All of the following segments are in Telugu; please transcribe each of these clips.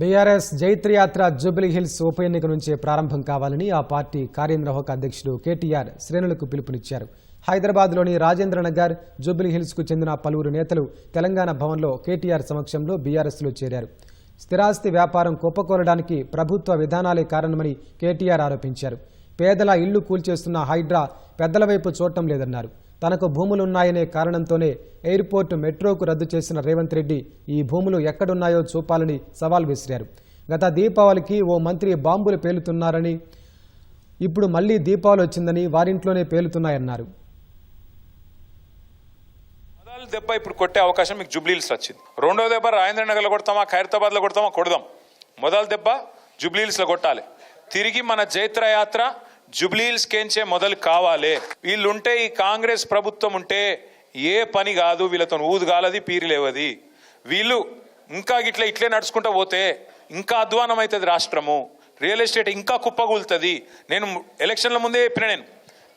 బీఆర్ఎస్ జైత్రయాత్ర జూబ్లీ హిల్స్ ఉప ఎన్నిక నుంచే ప్రారంభం కావాలని ఆ పార్టీ కార్యనిర్వాహక అధ్యక్షుడు కేటీఆర్ శ్రేణులకు పిలుపునిచ్చారు. హైదరాబాద్లోని రాజేంద్రనగర్ జూబ్లీహిల్స్కు జూబ్లీ హిల్స్కు చెందిన పలువురు నేతలు తెలంగాణ భవన్లో కేటీఆర్ సమక్షంలో బీఆర్ఎస్లో చేరారు. స్థిరాస్తి వ్యాపారం కుప్పకూలడానికి ప్రభుత్వ విధానాలే కారణమని కేటీఆర్ ఆరోపించారు. పేదల ఇళ్ళు కూల్చేస్తున్న హైడ్రా పెద్దల వైపు చూడటం లేదన్నారు. తనకు భూములున్నాయనే కారణంతోనే ఎయిర్పోర్ట్ మెట్రోకు రద్దు చేసిన రేవంత్ రెడ్డి ఈ భూములు ఎక్కడున్నాయో చూపాలని సవాల్ విసిరారు. గత దీపావళికి ఓ మంత్రి బాంబులు పేలుతున్నారని ఇప్పుడు మళ్ళీ దీపావళి వచ్చిందని వారింట్లోనే పేలుతున్నాయన్నారు. మొదలు దెబ్బ ఇప్పుడు కొట్టే అవకాశం మీకు జూబ్లీహిల్స్ వచ్చింది. రెండో దెబ్బ రాజేంద్ర నగర్లో కొడతామా ఖైరతాబాద్లో కొడతామా కొడదాం. మొదలు దెబ్బ జూబ్లీహిల్స్లో కొట్టాలి. తిరిగి మన జైత్ర యాత్ర జూబ్లీహిల్స్ కేంచే మొదలు కావాలి. వీళ్ళుంటే ఈ కాంగ్రెస్ ప్రభుత్వం ఉంటే ఏ పని కాదు వీళ్ళతో ఊదుగాలది పీరిలేవది వీళ్ళు ఇంకా గిట్ల ఇట్లే నడుచుకుంటూ పోతే ఇంకా అధ్వానం అవుతుంది రాష్ట్రము. రియల్ ఎస్టేట్ ఇంకా కుప్పగూలుతుంది. నేను ఎలక్షన్ల ముందే చెప్పిన నేను.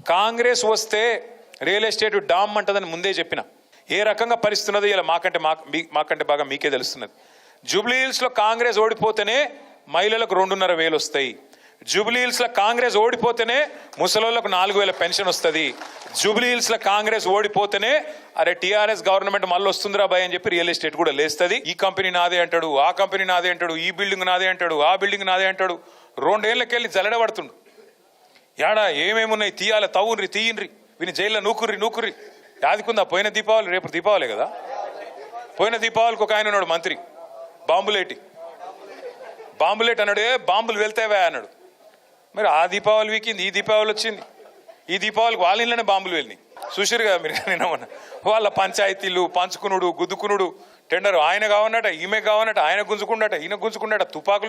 కాంగ్రెస్ వస్తే రియల్ ఎస్టేట్ డామ్ అంటదని ముందే చెప్పిన. ఏ రకంగా పరిస్థితున్నది ఇలా మాకంటే మా మీ- మాకంటే బాగా మీకే తెలుస్తున్నది. జూబ్లీ హిల్స్లో కాంగ్రెస్ ఓడిపోతేనే మహిళలకు రెండున్నర వేలు వస్తాయి జూబ్లీహిల్స్లో కాంగ్రెస్ ఓడిపోతేనే ముసలోళ్ళకు నాలుగు వేల పెన్షన్ వస్తుంది. జూబ్లీహిల్స్లో కాంగ్రెస్ ఓడిపోతేనే అరే టీఆర్ఎస్ గవర్నమెంట్ మళ్ళీ వస్తుందిరా భయ అని చెప్పి రియల్ ఎస్టేట్ కూడా లేస్తుంది. ఈ కంపెనీ నాదే అంటాడు ఆ కంపెనీ నాదే అంటాడు ఈ బిల్డింగ్ నాదే అంటాడు ఆ బిల్డింగ్ నాదే అంటాడు. రెండేళ్ళకెళ్ళి జల్లడబడుతుండు యాడా ఏమేమి ఉన్నాయి తీయాలి తవ్వుండ్రి తీయండి వీని జైల్లో నూకుర్రి నూకుర్రి. యాదికుందా పోయిన దీపావళి రేపు దీపావళి కదా? పోయిన దీపావళికి ఒక ఆయన ఉన్నాడు మంత్రి. బాంబులేటి. బాంబులేట్ అన్నాడు ఏ బాంబులు వెళ్తావా అన్నాడు. మరి ఆ దీపావళి వీకింది ఈ దీపావళి వచ్చింది. ఈ దీపావళికి వాళ్ళ ఇళ్ళనే బాంబులు వెళ్ళినాయి. చూసారు కదా మీరు నిన్న వాళ్ళ పంచాయతీలు పంచుకునుడు గుద్దుకునుడు టెండర్. ఆయన కావన్నట ఈమె కావన్నట ఆయన గుంజుకున్నట ఈయన గుంజుకుండట తుపాకులు